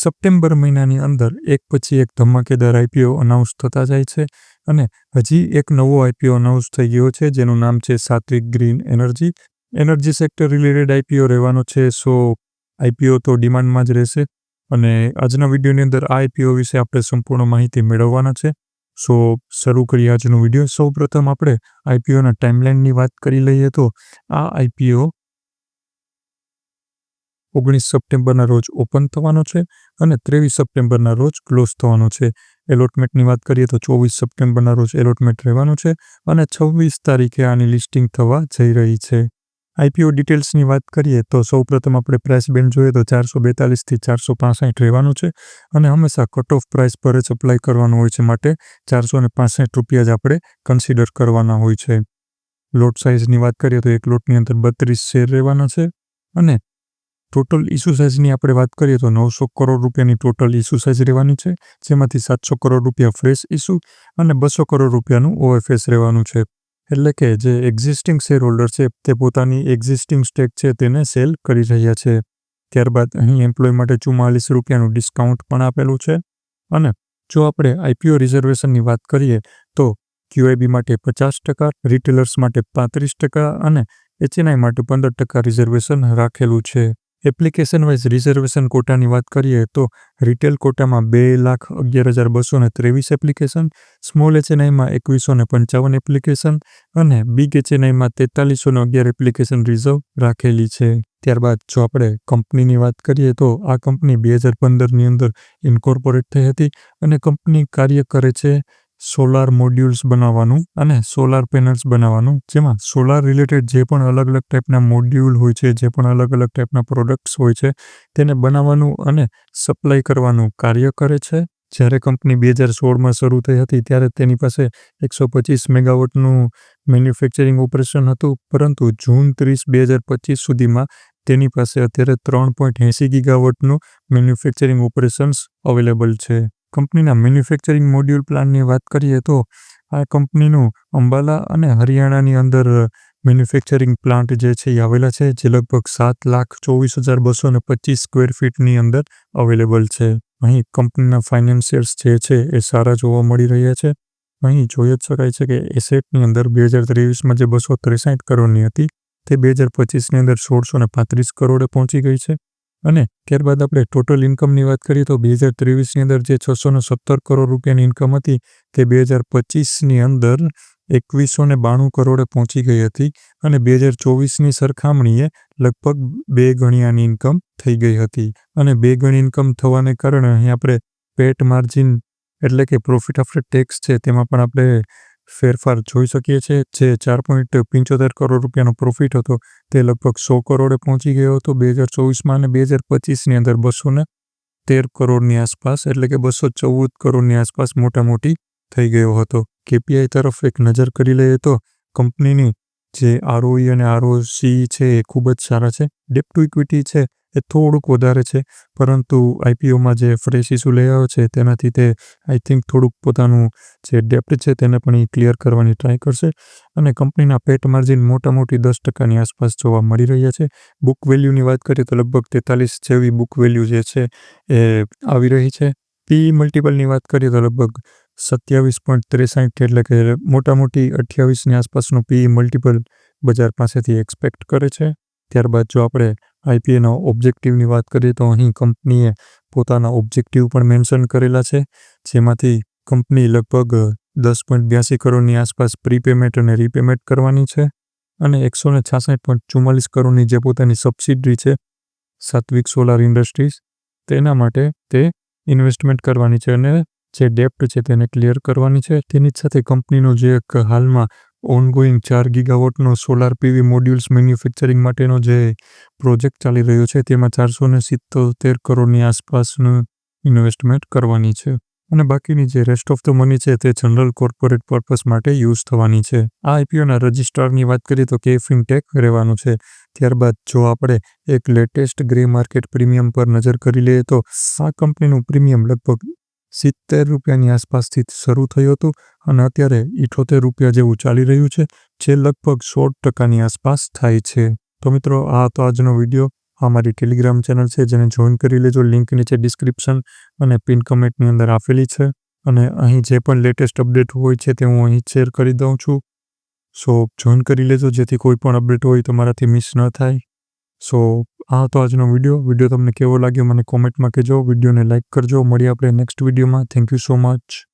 September મહિનાની અંદર એક પછી એક ધમાકેદાર આઈપીઓ અનાઉન્સ થતા જાય છે અને હજી એક નવો આઈપીઓ અનાઉન્સ થઈ ગયો છે, જેનું નામ છે Satvik green energy. Energy sector related IPO રહેવાનો છે, સો આઈપીઓ તો ડિમાન્ડમાં જ રહેશે. અને આજના વિડીયોની અંદર આ આઈપીઓ વિશે આપણે સંપૂર્ણ માહિતી મેળવવાના છે. સો શરૂ કરીએ આજનો વીડિયો. સૌ પ્રથમ આપણે આઈપીઓના ટાઈમલાઇનની વાત કરી લઈએ તો આ આઈપીઓ ઓગણીસ સપ્ટેમ્બરના રોજ ઓપન થવાનો છે અને ત્રેવીસ સપ્ટેમ્બરના રોજ ક્લોઝ થવાનો છે. એલોટમેન્ટની વાત કરીએ તો ચોવીસ સપ્ટેમ્બરના રોજ એલોટમેન્ટ રહેવાનું છે અને છવ્વીસ તારીખે આની લિસ્ટિંગ થવા જઈ રહી છે. આઈપીઓ ડિટેલ્સની વાત કરીએ તો સૌપ્રથમ આપણે પ્રાઇસ બેન્ડ જોઈએ તો ચારસો બેતાલીસથી ચારસો પાસઠ રહેવાનું છે અને હંમેશા કટ ઓફ પ્રાઇસ પર જ અપ્લાય કરવાનું હોય છે માટે ચારસો ને પાસઠ રૂપિયા જ આપણે કન્સિડર કરવાના હોય છે. લોટ સાઇઝની વાત કરીએ તો એક લોટની અંદર બત્રીસ શેર રહેવાના છે અને ટોટલ ઇસ્યુ સાઇઝની આપણે વાત કરીએ તો નવસો કરોડ રૂપિયાની ટોટલ ઇસ્યુ સાઇઝ રહેવાની છે, જેમાંથી સાતસો કરોડ રૂપિયા ફ્રેશ ઇસ્યુ અને બસો કરોડ રૂપિયાનું ઓએફએસ રહેવાનું છે. એટલે કે જે એક્ઝિસ્ટિંગ શેર હોલ્ડર છે, તે પોતાની એક્ઝિસ્ટિંગ સ્ટેક છે, તેને સેલ કરી રહ્યા છે. ત્યારબાદ અહીં એમ્પ્લોય માટે ચુમ્માલીસ રૂપિયાનું ડિસ્કાઉન્ટ પણ આપેલું છે. અને જો આપણે આઈપીઓ રિઝર્વેશનની વાત કરીએ, તો ક્યુઆઈબી માટે પચાસ ટકા રિટેલર્સ માટે પાંત્રીસ ટકા અને એચએનઆઈ માટે પંદર ટકા રિઝર્વેશન રાખેલું છે. એપ્લિકેશન વાઇઝ રિઝર્વેશન કોટાની વાત કરીએ તો રિટેલ કોટામાં બે લાખ અગિયાર હજાર બસો ને ત્રેવીસ એપ્લિકેશન, સ્મોલ એચએનઆઈમાં એકવીસો ને પંચાવન એપ્લિકેશન અને બિગ એચએનઆઈમાં તેતાલીસો ને અગિયાર એપ્લિકેશન રિઝર્વ રાખેલી છે. ત્યારબાદ જો આપણે કંપનીની વાત કરીએ તો આ કંપની બે હજાર પંદરની અંદર ઇન્કોર્પોરેટ થઈ હતી અને કંપની કાર્ય કરે છે સોલાર મોડ્યુલ્સ બનાવવાનું અને સોલાર પેનલ્સ બનાવવાનું, જેમાં સોલાર રિલેટેડ જે પણ અલગ અલગ ટાઈપના મોડ્યુલ હોય છે, જે પણ અલગ અલગ ટાઈપના પ્રોડક્ટ્સ હોય છે, તેને બનાવવાનું અને સપ્લાય કરવાનું કાર્ય કરે છે. જ્યારે કંપની બે હજાર સોળમાં શરૂ થઈ હતી, ત્યારે તેની પાસે એકસો પચીસ મેગાવોટનું મેન્યુફેક્ચરિંગ ઓપરેશન હતું, પરંતુ જૂન ત્રીસ, બે હજાર પચીસ સુધીમાં તેની પાસે અત્યારે ત્રણ પોઈન્ટ એંસી ગીગાવોટનું મેન્યુફેક્ચરિંગ ઓપરેશન્સ અવેલેબલ છે. કંપનીના મેન્યુફેક્ચરિંગ મોડ્યુલ પ્લાનની વાત કરીએ તો આ કંપનીનું અંબાલા અને હરિયાણાની અંદર મેન્યુફેક્ચરિંગ પ્લાન્ટ જે છે એ આવેલા છે, જે લગભગ સાત લાખ ચોવીસ હજાર બસો ને પચીસ સ્ક્વેર ફીટની અંદર અવેલેબલ છે. અહીં કંપનીના ફાઇનાન્શિયલ્સ જે છે એ સારા જોવા મળી રહ્યા છે. અહીં જોઈ જ શકાય છે કે એસેટની અંદર બે હજાર ત્રેવીસમાં જે બસો ત્રેસાઠ કરોડની હતી, તે બે હજાર પચીસની અંદર સોળસો ને પાંત્રીસ કરોડે પહોંચી ગઈ છે. અને ત્યારબાદ આપણે ટોટલ ઇન્કમની વાત કરીએ તો બે હજાર ત્રેવીસની અંદર જે છસો ને સત્તર કરોડ રૂપિયાની ઇન્કમ હતી, તે બે હજાર પચીસની અંદર એકવીસો ને બાણું કરોડે પહોંચી ગઈ હતી અને બે હજાર ચોવીસની સરખામણીએ લગભગ બે ગણિયાની ઇન્કમ થઈ ગઈ હતી. અને બે ગણી ઇન્કમ થવાને કારણે અહીં આપણે પેટ માર્જિન એટલે કે પ્રોફિટ આફ્ટર ટેક્સ છે, તેમાં પણ આપણે ફેરફાર જોઈ શકીએ છીએ. જે ચાર પોઈન્ટ પંચોતેર કરોડ રૂપિયાનો પ્રોફિટ હતો, તે લગભગ સો કરોડે પહોંચી ગયો હતો. બે હજાર ચોવીસમાં અને બે હજાર પચીસની અંદર બસો ને તેર કરોડની આસપાસ, એટલે કે બસો ચૌદ કરોડની આસપાસ મોટા મોટી થઈ ગયો હતો. કેપીઆઈ તરફ એક નજર કરી લઈએ તો, કંપનીની જે આરઓઈ અને આરઓસી છે એ ખૂબ જ સારા છે. ડેપ ટુ ઇક્વિટી છે એ થોડુંક વધારે છે. પરંતુ આઈપીઓમાં જે ફ્રેશ ઇસ્યુ લઈ આવ્યો છે, તેનાથી તે આઈ થિંક થોડુંક પોતાનું જે ડેપ્ટ છે, તેને પણ એ ક્લિયર કરવાની ટ્રાય કરશે. અને કંપનીના પેટ માર્જિન મોટા મોટી દસ ટકાની આસપાસ જોવા મળી રહ્યા છે. બુક વેલ્યુની વાત કરીએ તો લગભગ તેતાલીસ જેવી બુક વેલ્યુ જે છે, એ આવી રહી છે. પી મલ્ટિપલની વાત કરીએ તો લગભગ સત્યાવીસ પોઈન્ટ ત્રેસાઠ એટલે કે મોટા મોટી અઠ્યાવીસની આસપાસનું પી મલ્ટિપલ બજાર પાસેથી એક્સપેક્ટ કરે છે. ત્યારબાદ જો આપણે આઈપીએના ઓબ્જેક્ટિવની વાત કરીએ તો અહીં કંપનીએ પોતાના ઓબ્જેક્ટિવ પણ મેન્શન કરેલા છે, જેમાંથી કંપની લગભગ દસ પોઈન્ટ બ્યાસી કરોડની આસપાસ પ્રીપેમેન્ટ અને રીપેમેન્ટ કરવાની છે અને એકસો ને છાસઠ પોઈન્ટ ચુમ્માલીસ કરોડની જે પોતાની સબસિડરી છે, સાત્વિક સોલાર ઇન્ડસ્ટ્રીઝ તેના માટે તે ઇન્વેસ્ટમેન્ટ કરવાની છે અને જે ડેપ્ટ છે તેને ક્લિયર કરવાની છે. તેની સાથે કંપનીનો જે એક હાલમાં ઓનગોઈંગ ચાર ગીગાવોટનો સોલાર પીવી મોડ્યુલ્સ મેન્યુફેક્ચરિંગ માટેનો જે પ્રોજેક્ટ ચાલી રહ્યો છે, તેમાં ચારસો ને સિત્તોતેર કરોડની આસપાસનું ઇન્વેસ્ટમેન્ટ કરવાની છે. અને બાકીની જે રેસ્ટ ઓફ ધ મની છે, તે જનરલ કોર્પોરેટ પર્પસ માટે યુઝ થવાની છે. આ આઈપીઓના રજિસ્ટ્રારની વાત કરીએ તો કે ફિનટેક રહેવાનું છે. ત્યારબાદ જો આપણે એક લેટેસ્ટ ગ્રે માર્કેટ પ્રીમિયમ પર નજર કરી લઈએ તો આ કંપનીનું પ્રીમિયમ લગભગ સિત્તેર રૂપિયાની આસપાસથી શરૂ થયું હતું અને અત્યારે ઇઠોતેર રૂપિયા જેવું ચાલી રહ્યું છે, જે લગભગ સોળ ટકાની આસપાસ થાય છે. તો મિત્રો, આ હતો આજનો વીડિયો. આ મારી ટેલિગ્રામ ચેનલ છે, જેને જોઈન કરી લેજો. લિંક નીચે ડિસ્ક્રિપ્શન અને પિન કમેન્ટની અંદર આપેલી છે. અને અહીં જે પણ લેટેસ્ટ અપડેટ હોય છે, તે હું અહીં શેર કરી દઉં છું. સો, જોઈન કરી લેજો. જેથી કોઈ પણ અપડેટ હોય તમારાથી મિસ ન થાય. સો આ હતો આજનો વીડિયો. વીડિયો તમને કેવો લાગ્યો મને કોમેન્ટમાં કહેજો. વિડીયોને લાઇક કરજો. મળીએ આપણે નેક્સ્ટ વિડીયોમાં. Thank you so much